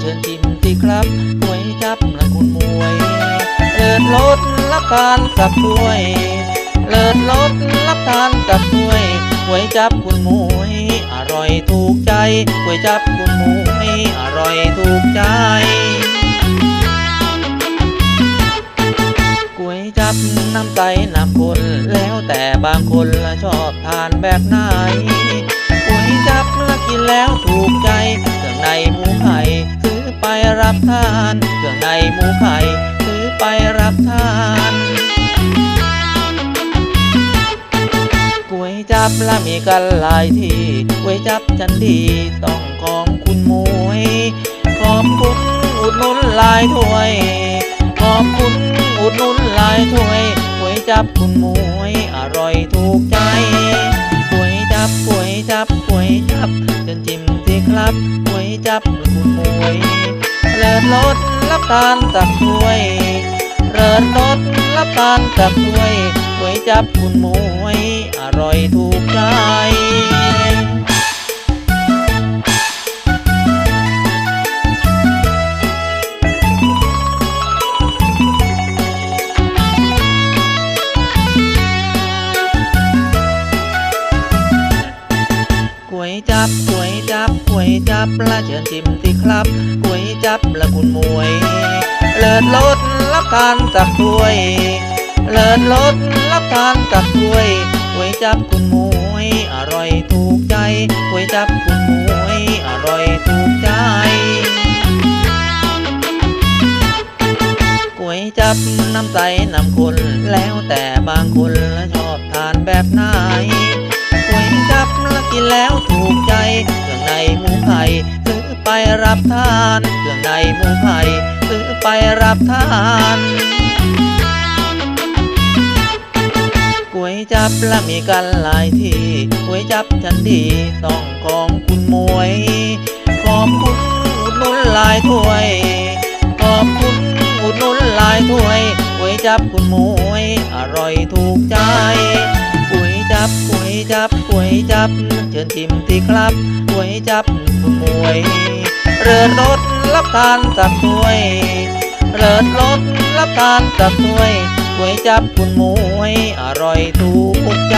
เชิญทิมที่ครับก๋วยจับนะคุณมวยเลิศรสรับทานกับถ้วย เลิศรสรับทานกับถ้วยก๋วยจับคุณมวย อร่อยถูกใจก๋วยจับคุณมวยอร่อยถูกใจก๋วยจับน้ำใสน้ำข้นแล้วแต่บางคนละชอบทานแบบไหน รับทาน เครื่องในหมูไข่ซื้อไปรับทานก๋วยจับละมีกันหลายที่ก๋วยจับจันดีต้องของคุณมวยขอบคุณอุดหนุนหลายถ้วยขอบคุณอุดหนุนหลายถ้วยก๋วยจับคุณมวยอร่อยถูกใจก๋วยจับก๋วยจับก๋วยจับจนจิ้มสิครับก๋วยจับคุณมวย เลิศรสรับทานตักถ้วยเลิศรสรับทานตักถ้วยก๋วยจับคุณมวย อร่อยถูกใจ ก๋วยจับก๋วยจับก๋วยจับละเชิญชิมสิครับก๋วยจับละคุณมวย เลิศรสรับทานกับถ้วย เลิศรสรับทานกับถ้วยก๋วยจับคุณมวยอร่อยถูกใจก๋วยจับคุณมวยอร่อยถูกใจก๋วยจับน้ำใสน้ำข้นแล้วแต่บางคนละชอบทานแบบไหน กินแล้วถูกใจ เครื่องในหมูไข่ซื้อไปรับทาน เครื่องในหมูไข่ซื้อไปรับทานก๋วยจับและมีกันหลายที่ก๋วยจับฉันดีต้องของคุณมวยขอบคุณอุดหนุนหลายถ้วยขอบคุณอุดหนุนหลายถ้วยก๋วยจับคุณมวยอร่อยถูกใจก๋วยจับก๋วย จับหวยจับ เชิญชิมที่ครับหวยจับคุณมวยเรือรถรับทานกับถ้วยเริศรถรับทานกับถ้วยหวยจับคุณมวย อร่อยถูกใจ